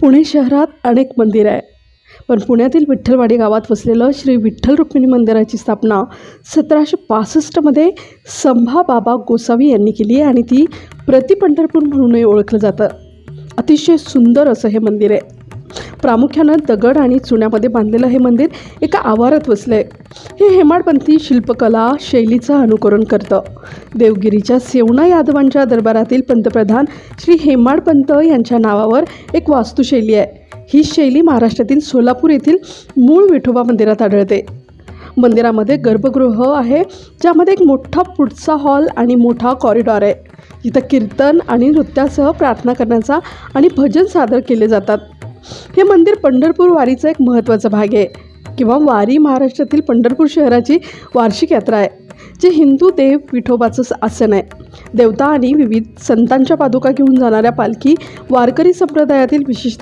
पुणे शहरात अनेक मंदिर आहे पण पुण्यातील विठ्ठलवाडी गावात वसलेलं श्री विठ्ठल रुक्मिणी मंदिराची स्थापना सतराशे पासष्टमध्ये संभाबाबा गोसावी यांनी केली आहे आणि ती प्रतिपंढरपूर म्हणूनही ओळखलं जातं. अतिशय सुंदर असं हे मंदिर आहे. प्रामुख्यानं दगड आणि चुन्यामध्ये बांधलेलं हे मंदिर एका आवारात वसलं आहे हे हेमाडपंथी शिल्पकला शैलीचं अनुकरण करतं. देवगिरीच्या सेवणा यादवांच्या दरबारातील पंतप्रधान श्री हेमाडपंत यांच्या नावावर एक वास्तुशैली आहे. ही शैली महाराष्ट्रातील सोलापूर येथील मूळ विठोबा मंदिरात आढळते. मंदिरामध्ये गर्भगृह आहे ज्यामध्ये एक मोठा पुढचा हॉल आणि मोठा कॉरिडॉर आहे. इथं कीर्तन आणि नृत्यासह प्रार्थना करण्याचा आणि भजन सादर केले जातात. हे मंदिर पंढरपूर वारीचा एक महत्त्वाचा भाग आहे किंवा वारी महाराष्ट्रातील पंढरपूर शहराची वार्षिक यात्रा आहे जे हिंदू देव विठोबाचं आसन आहे. देवता आणि विविध संतांच्या पादुका घेऊन जाणाऱ्या पालखी वारकरी संप्रदायातील विशिष्ट